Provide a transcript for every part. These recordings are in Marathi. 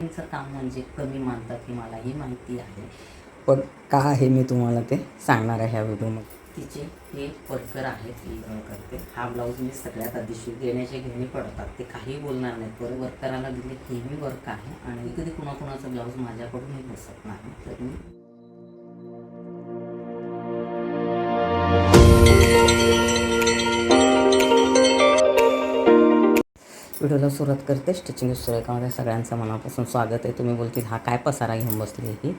त्यांचं काम म्हणजे कमी मानतात ही मलाही माहिती आहे. पण का आहे मी तुम्हाला ते सांगणार आहे ह्या व्हिडिओमध्ये तिचे हे वर्कर आहेत अ, करते हा ब्लाऊज मी सगळ्यात आधी शिव देण्याचे घेणे पडतात. ते काही बोलणार नाहीत. बरं वर्कराला दिले हेवी वर्क आहे आणि कधी कुणाकुणाचा ब्लाऊज माझ्याकडूनही बसत नाही. तर मी व्हिडिओला सुरुवात करते. स्टिचिंग सुरेखामध्ये सगळ्यांचं मनापासून स्वागत आहे. तुम्ही बोलतील हा काय पसारा घेऊन बसली ही?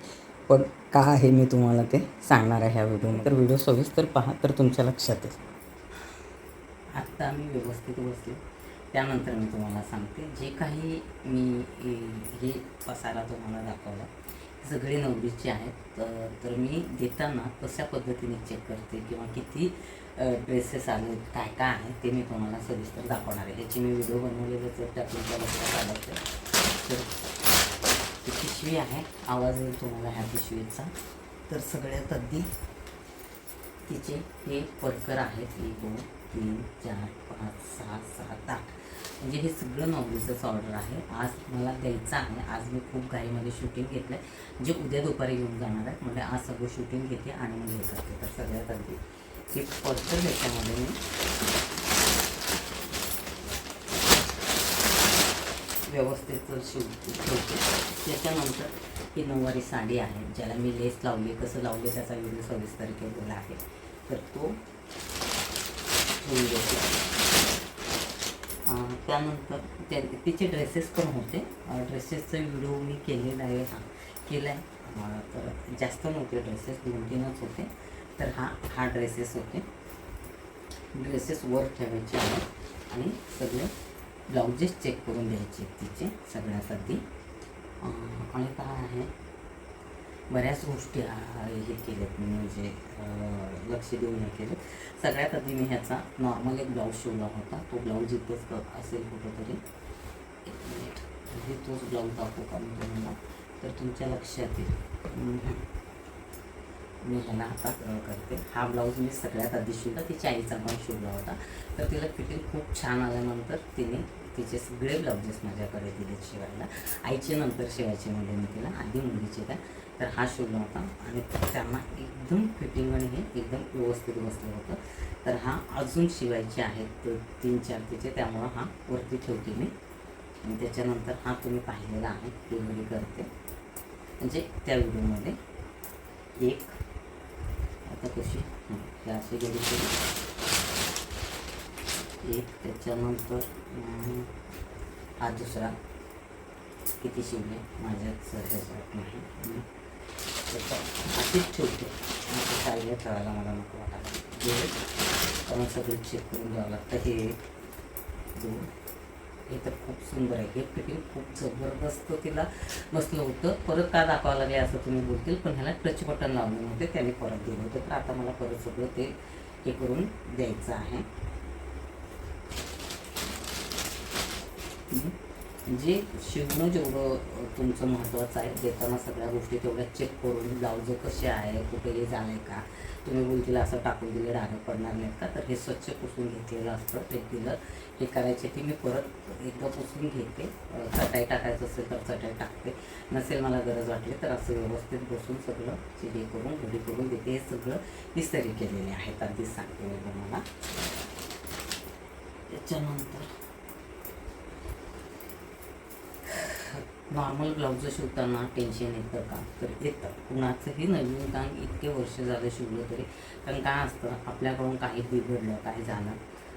पण का आहे मी तुम्हाला ते सांगणार आहे ह्या व्हिडिओमध्ये. तर व्हिडिओ सविस्तर पहा तर तुमच्या लक्षात येईल. आत्ता मी व्यवस्थित बसले. त्यानंतर मी तुम्हाला सांगते जे काही मी हे पसारा तुम्हाला दाखवला सगळी सगळे नवरीचे आहेत. तर तर मी देताना कशा पद्धतीने चेक करते किंवा किती ड्रेसेस आले काय काय आहे ते मी तुम्हाला सविस्तर दाखवणार आहे. ह्याची मी व्हिडिओ बनवलेलेच आहे त्या तुमच्या लक्षात आलं तर ती पिशवी आहे. आवाज येईल तुम्हाला ह्या पिशवीचा. तर सगळ्यात अगदी तिचे हे वर्कर आहेत. एक दोन तीन चार पाच सहा सात आठ. म्हणजे हे सगळं नवरीचंच ऑर्डर आहे. आज मला द्यायचं आहे. आज मी खूप घाईमध्ये शूटिंग घेतलं आहे जे उद्या दुपारी घेऊन जाणार आहे म्हणजे आज सगळं शूटिंग घेते आणि मग हे करते. तर सगळ्यात अगदी हे वर्कर याच्यामध्ये मी व्यवस्थित शिव ठेवते. त्याच्यानंतर ही नऊवारी साडी आहे ज्याला मी लेस लावली कसं लावले त्याचा व्हिडिओ सविस्तर केलेला आहे. तर तो त्यानंतर त्या तिचे ड्रेसेस पण होते. ड्रेसेसचा व्हिडिओ मी केलेला आहे हा केला आहे तर जास्त नव्हते ड्रेसेस दोन तीनच होते. तर हा हा ड्रेसेस होते. ड्रेसेस वर ठेवायचे आहेत आणि सगळे ब्लाउजेस चेक करून द्यायचे तिचे सगळ्यात आधी. आणि काय आहे? बऱ्याच गोष्टी हे केल्यात मी म्हणजे लक्ष देऊन हे केलं. सगळ्यात आधी मी ह्याचा नॉर्मल एक ब्लाऊज शिवला होता. तो ब्लाऊज इथंच क- असेल कुठंतरी. एक मिनिट हे तोच ब्लाऊज दाखवू का मी तुम्हाला? तर तुमच्या लक्षात येईल. मी ह्याला आता करते. हा ब्लाऊज मी सगळ्यात आधी शिवला तिच्या आईचा पण शिवला होता. तर तिला फिटिंग खूप छान आल्यानंतर तिने तिचे सगळे ब्लाउजेस माझ्याकडे दिले शिवायला. आईचे नंतर शिवायचे म्हणजे मी तिला आधी मुलीचे त्या. तर हा शिवला होता आणि त्यांना एकदम फिटिंग आणि हे एकदम व्यवस्थित बसलं होतं. तर हा अजून शिवायचे आहेत तीन चार तिचे त्यामुळं हा वरती ठेवते मी. आणि त्याच्यानंतर हा तुम्ही पाहिलेला आहे ते करते. म्हणजे त्या व्हिडिओमध्ये एक आता कशी हं, हे गेली एक त्याच्यानंतर हा दुसरा. किती शिवले? माझ्याच ह्याच्यात नाही. त्याचा अशीच ठेवते. आता चालले ठेवायला मला नको वाटायला. कारण सगळं चेक करून घ्यावं लागतं. हे एक दोन. हे तर खूप सुंदर आहे. हे फिटिंग खूप जबरदस्त तिला बसलं होतं. परत का दाखवावं लागले असं तुम्ही बोलतील पण ह्याला टच बटन लावले नव्हते त्याने परत दिलं होतं. तर आता मला परत सगळं ते हे करून द्यायचं आहे. जे शिवणं जेवढं तुमचं महत्त्वाचं आहे देताना सगळ्या गोष्टी तेवढ्या चेक करून ब्लाऊज कसे आहे कुठे हे झालं आहे का? तुम्ही बोलतील असं टाकून दिले डाग पडणार नाहीत का? तर हे स्वच्छ पुसून घेतलेलं असतं ते दिलं हे करायचे ते मी परत एकदा पुसून घेते. चटाई टाकायचं असेल तर चटाई टाकते. नसेल मला गरज वाटली तर असं व्यवस्थित बसून सगळं चिडी करून घडी करून देते. हे सगळं निस्तरी केलेले आहेत. आधीच सांगते मी तुम्हाला. त्याच्यानंतर नॉर्मल ब्लाऊज शिवताना टेन्शन येतं का? तर येतं. कुणाचंही नवीन काम इतके वर्ष झालं शिवलं तरी. कारण काय असतं? आपल्याकडून काही बिघडलं काही झालं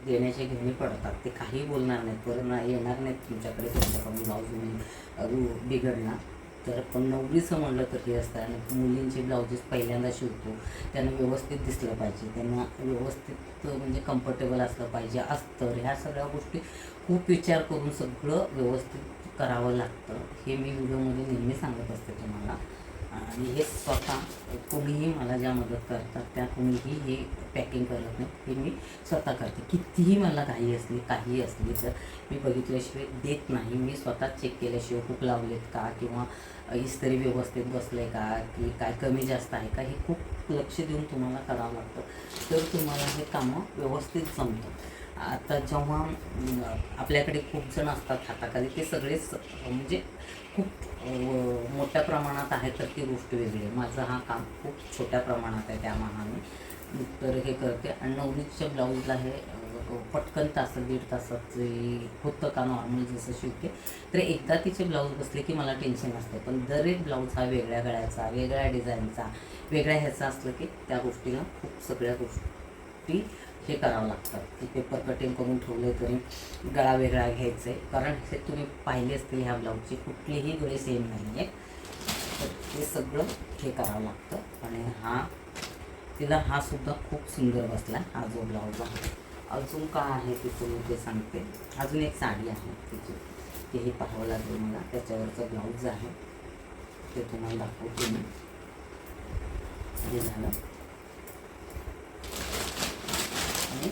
देण्याचे घेणे पडतात. ते काही बोलणार नाहीत. परत नाही येणार नाहीत तुमच्याकडे. तुमच्याकडून ब्लाऊज बिघडला तर पण नवरीचं म्हणलं तर हे असतं. आणि मुलींचे ब्लाउजेस पहिल्यांदा शिवतो. त्यांना व्यवस्थित दिसलं पाहिजे. त्यांना व्यवस्थित म्हणजे कम्फर्टेबल असलं पाहिजे. अस्तर ह्या सगळ्या गोष्टी खूप विचार करून सगळं व्यवस्थित करावं लागतं हे मी व्हिडिओमध्ये नेहमी सांगत असते तुम्हाला. आणि हे स्वतः कोणीही मला ज्या मदत करतात त्या कोणीही हे पॅकिंग करत नाही हे मी स्वतः करते. कितीही मला घाई असली काही असली तर मी बघितल्याशिवाय देत नाही. मी स्वतः चेक केल्याशिवाय खूप लावलेत का? किंवा इस्त्री व्यवस्थित बसले का? की काय कमी जास्त आहे का? हे खूप लक्ष देऊन तुम्हाला करावं लागतं. तर तुम्हाला हे कामं व्यवस्थित जमतं आता जेव्हा आपल्याकडे खूप जण असतात हाताखाली ते सगळेच म्हणजे खूप मोठ्या प्रमाणात आहे तर ती गोष्ट वेगळी आहे. माझं हा काम खूप छोट्या प्रमाणात आहे त्या मानाने मी तर हे करते. आणि नवरीच्या ब्लाऊजला हे पटकन तासात दीड तासात जे होतं का नॉर्मल जसं शिवते तर एकदा तिचे ब्लाऊज बसले की मला टेन्शन नसते. पण दर एक ब्लाऊज हा वेगळ्या गळ्याचा वेगळ्या डिझाईनचा वेगळ्या ह्याचा असलं की त्या गोष्टीला खूप सगळ्या गोष्टी हे करावं लागतं. की पेपर कटिंग करून ठेवले तरी गळा वेगळा घ्यायचा आहे. कारण हे तुम्ही पाहिले असतील ह्या ब्लाऊजची कुठलीही गळे सेम नाही आहे तर ते सगळं हे करावं लागतं. आणि हा तिला हा सुद्धा खूप सुंदर बसला हा जो ब्लाऊज आहे. अजून का आहे तिचं मी ते सांगते. अजून एक साडी आहे तिची. तेही पाहावं लागेल मला. त्याच्यावरचं ब्लाऊज आहे. ते तुम्हाला दाखवते मी. हे झालं. आणि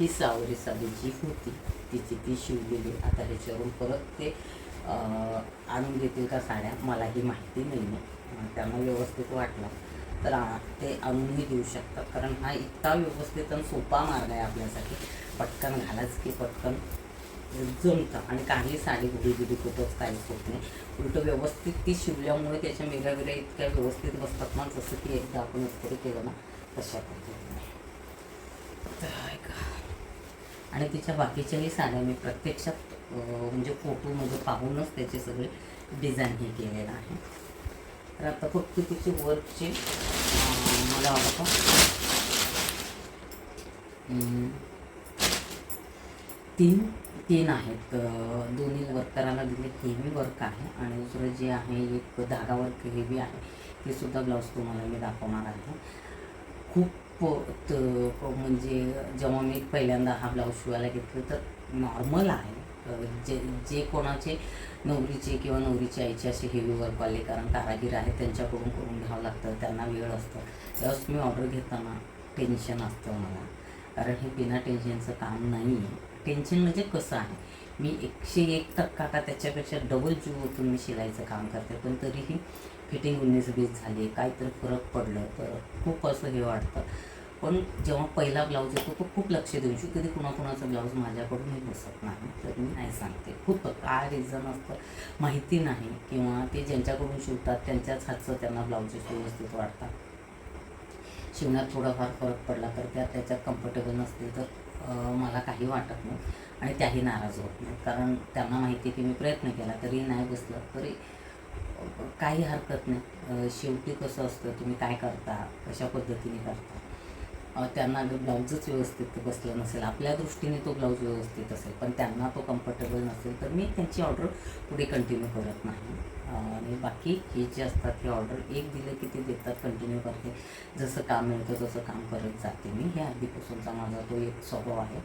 ही सावरी साडी जी होती तिची ती शिवलेली आता ह्याच्यावरून परत ते आणून देतील का साड्या मला ही माहिती नाही आहे. त्यांना व्यवस्थित वाटलं. तर ते आणूनही देऊ शकतात. कारण हा इतका व्यवस्थित आणि सोपा मार्ग आहे आपल्यासाठी. पटकन घालाच की पटकन जमतं. आणि काही साडी गुढी गुढी खूपच काहीच होत नाही. उलट व्यवस्थित ती शिवल्यामुळे त्याच्या वेगळ्या वेगळ्या इतक्या व्यवस्थित बसतात ना जसं की एकदा आपण उत्तर केलं ना तशा पद्धतीने तर ऐका. आणि तिच्या बाकीच्याही साड्या मी प्रत्यक्षात म्हणजे फोटोमध्ये पाहूनच त्याचे सगळे डिझाईन हे केलेलं आहे. तर आता फक्त तिचे वर्कचे मला वाटतं तीन तीन आहेत. दोन्ही वर्क करायला दिले हेवी वर्क आहे आणि दुसरं जे आहे एक धागा वर्क हेवी आहे ते सुद्धा ब्लाऊज तुम्हाला मी दाखवणार आहे. खूप त- म्हणजे जेव्हा मी पहिल्यांदा हा ब्लाऊज शिवायला घेतलं तर नॉर्मल आहे. जे जे कोणाचे नवरीचे किंवा नवरीच्या आईचे असे हेवी वर्कवाले कारण कारागीर आहेत त्यांच्याकडून करून घ्यावं लागतं त्यांना वेळ असतं. त्यावेळेस मी ऑर्डर घेताना टेन्शन असतं मला. कारण हे बिना टेन्शनचं काम नाही. आहे टेन्शन म्हणजे कसं आहे? मी एकशे एक टक्का का त्याच्यापेक्षा डबल जीव होतून मी शिलाईचं काम करते पण तरीही फिटिंग उन्नीस झाली झाली काहीतरी फरक पडलं तर खूप असं हे वाटतं. पण जेव्हा पहिला ब्लाऊज येतो तो खूप लक्ष देऊ शकतो. कधी कुणाकुणाचा ब्लाऊज माझ्याकडूनही बसत नाही तर मी नाही सांगते. खूप काय रिझन असतं? माहिती नाही. किंवा ते ज्यांच्याकडून शिवतात त्यांच्याच हातचं त्यांना ब्लाऊजेस व्यवस्थित वाटतात शिवण्यात थोडाफार फरक पडला तर त्या त्याच्यात कम्फर्टेबल नसतील तर मला काही वाटत नाही. आणि त्याही नाराज होत नाही. कारण त्यांना माहिती आहे की मी प्रयत्न केला तरी नाही बसलं. तरी काही हरकत नाही. शेवटी कसं असतं तुम्ही काय करता कशा पद्धतीने करता? त्यांना ब्लाऊजच व्यवस्थित बसलं नसेल आपल्या दृष्टीने तो ब्लाऊज व्यवस्थित असेल पण त्यांना तो कम्फर्टेबल नसेल तर मी त्यांची ऑर्डर पुढे कंटिन्यू करत नाही. आणि बाकी हे जे असतात हे ऑर्डर एक दिलं की ते देतात कंटिन्यू करते. जसं काम मिळतं तसं काम करत जाते मी. हे आधीपासूनचा माझा तो एक स्वभाव आहे.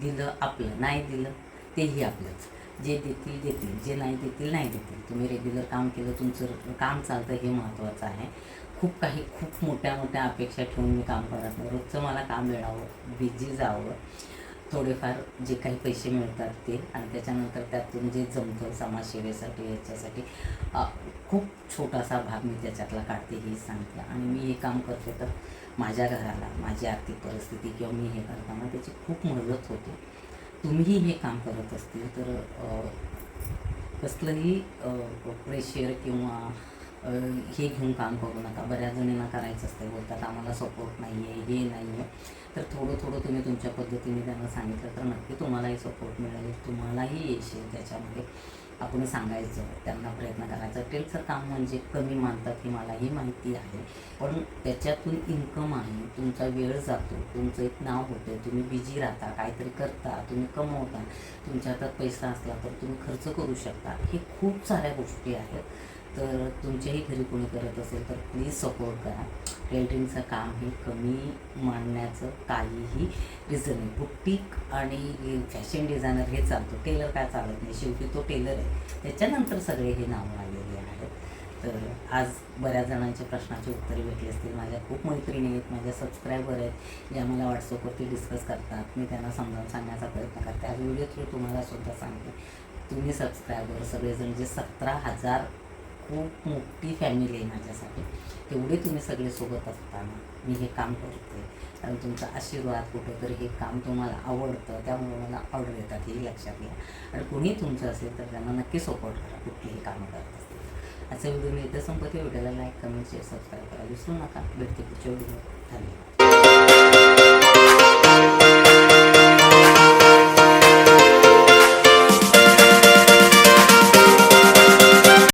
दिलं आपलं नाही दिलं तेही आपलंच. जे देतील देतील. जे नाही देतील नाही देतील. तुम्ही रेग्युलर काम केलं तुमचं काम चालतं हे महत्त्वाचं आहे. खूप काही खूप मोठ्या मोठ्या अपेक्षा ठेवून मी काम करत नाही. रोजचं मला काम मिळावं बिझी जावं थोडेफार जे काही पैसे मिळतात ते. आणि त्याच्यानंतर त्यातून जे जमतं समाजसेवेसाठी याच्यासाठी खूप छोटासा भाग मी त्याच्यातला काढते हे सांगते. आणि मी हे काम करते तर माझ्या घराला माझी आर्थिक परिस्थिती किंवा मी हे करताना त्याची खूप मदत होते. तुम्हीही हे काम करत असतील तर कसलंही प्रेशर किंवा हे घेऊन काम करू नका. बऱ्याच जणींना करायचं असतं बोलतात आम्हाला सपोर्ट नाही आहे हे नाही आहे तर थोडं थोडं तुम्ही तुमच्या पद्धतीने त्यांना सांगितलं तर नक्की तुम्हालाही सपोर्ट मिळेल तुम्हालाही येशील त्याच्यामध्ये. आपण सांगायचं त्यांना प्रयत्न करायचा. टेलचं काम म्हणजे कमी मानतात ही माहिती आहे. पण त्याच्यातून इन्कम आहे तुमचा वेळ जातो तुमचं एक नाव होतं तुम्ही बिझी राहता काहीतरी करता तुम्ही कमवता तुमच्या हातात पैसा असला तर तुम्ही खर्च करू शकता. हे खूप साऱ्या गोष्टी आहेत. तर तुमच्याही घरी कोणी करत असेल तर प्लीज सपोर्ट करा. टेलरिंगचं काम हे कमी मानण्याचं काहीही रिझन नाही. बुटीक आणि फॅशन डिझायनर हे चालतो. टेलर काय चालत नाही. शेवटी तो टेलर आहे. त्याच्यानंतर सगळे हे नावं आलेले आहेत. तर आज बऱ्याच जणांच्या प्रश्नाची उत्तरे भेटली असतील. माझ्या खूप मैत्रिणी आहेत माझ्या सबस्क्रायबर आहेत ज्या मला व्हॉट्सअपवरती डिस्कस करतात. मी त्यांना समजावून सांगण्याचा प्रयत्न करते. आज व्हिडिओ थ्रू तुम्हाला सुद्धा सांगते. तुम्ही सबस्क्रायबर सगळेजण जे सतरा हजार खूप मोठी फॅमिली आहे माझ्यासाठी. तेवढे तुम्ही सगळे सोबत असताना मी हे काम करते. आणि तुमचा आशीर्वाद कुठंतरी हे काम तुम्हाला आवडतं त्यामुळे मला ऑर्डर येतात हे लक्षात घ्या. आणि कोणी तुमचं असेल तर त्यांना नक्की सपोर्ट करा कुठलीही कामं करत असतील असे व्हिडिओ मी इथं संपत्ती व्हिडिओला लाईक कमेंट शेअर सबस्क्राईब करा. विसरू नका. भेटते पुढच्या व्हिडिओ धन्यवाद.